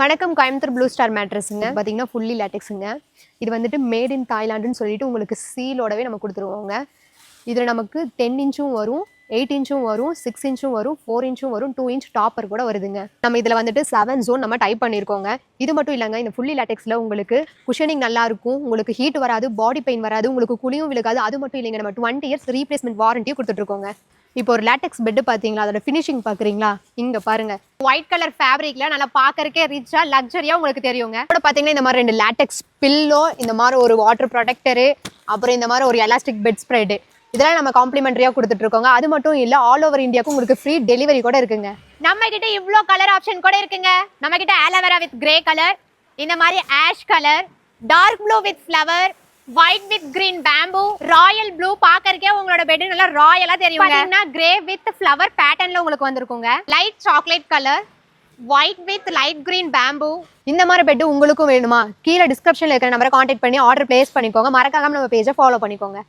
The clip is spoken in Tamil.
வணக்கம் கோயம்புத்தூர் ப்ளூ ஸ்டார் மேட்ரஸுங்க பார்த்தீங்கன்னா ஃபுல்லி லேட்டெக்ஸுங்க இது வந்துட்டு மேட் இன் தாய்லாண்டுன்னு சொல்லிட்டு உங்களுக்கு சீலோடவே நம்ம கொடுத்துருவோங்க. இதில் நமக்கு டென் இன்ச்சும் வரும் எயிட் இன்ச்சும் வரும் சிக்ஸ் இன்ச்சும் வரும் ஃபோர் இன்ச்சும் வரும் டூ இன்ச் டாப்பர் கூட வருதுங்க. நம்ம இதில் வந்துட்டு செவன் ஜோன் நம்ம டைப் பண்ணியிருக்கோங்க இது மட்டும் இல்லைங்க இந்த ஃபுல்லி லேட்டெக்ஸில் உங்களுக்கு குஷனிங் நல்லா இருக்கும் உங்களுக்கு ஹீட் வராது பாடி பெயின் வராது உங்களுக்கு குழியும் விழுகாது அது மட்டும் இல்லைங்க நம்ம டுவெண்ட்டி இயர்ஸ் ரீப்ளேஸ்மெண்ட் வாரண்டியும் கொடுத்துட்ருக்கோங்க இப்போ ஒரு லேட்டக்ஸ் பெட் பார்த்தீங்களா அதோட ஃபினிஷிங் பார்க்குறீங்களா இங்கே பாருங்க. ஒயிட் கலர் ஃபேப்ரிக்ல நல்லா பார்க்கறக்கே ரிச்சா லக்ஸரியா உங்களுக்கு தெரியுங்க. கூட பார்த்தீங்கன்னா இந்த மாதிரி ரெண்டு லேட்டெக்ஸ் பில்லோ இந்த மாதிரி ஒரு வாட்டர் ப்ரொடெக்டரு அப்புறம் இந்த மாதிரி ஒரு எலாஸ்டிக் பெட் ஸ்ப்ரெட் இதெல்லாம் நம்ம காம்ப்ளிமெண்டரியா கொடுத்துட்டு இருக்கோங்க அது மட்டும் இல்ல ஆல் ஓவர் இந்தியாவுக்கு உங்களுக்கு ஃப்ரீ டெலிவரி கூட இருக்குங்க. நம்ம கிட்ட இவ்வளோ கலர் ஆப்ஷன் கூட இருக்குங்க. நம்ம கிட்ட ஆலோவேரா வித் கிரே கலர் இந்த மாதிரி ash colour dark blue with flower white with green bamboo royal blue பாக்கறக்கே உங்களோட பெட் நல்லா ராயலா தெரியும் பாத்தீங்கன்னா கிரே வித் ஃப்ளவர் பேட்டர்ன்ல உங்களுக்கு வந்திருக்குங்க. Light chocolate colour white with light green bamboo இந்த மாதிரி பெட் உங்களுக்கும் வேணுமா? கீழே டிஸ்கிரிப்ஷன்ல இருக்கிற நம்பரை காண்டாக்ட் பண்ணி ஆர்டர் பிளேஸ் பண்ணிக்கோங்க. மறக்காம நம்ம பேஜை ஃபாலோ பண்ணிக்கோங்க.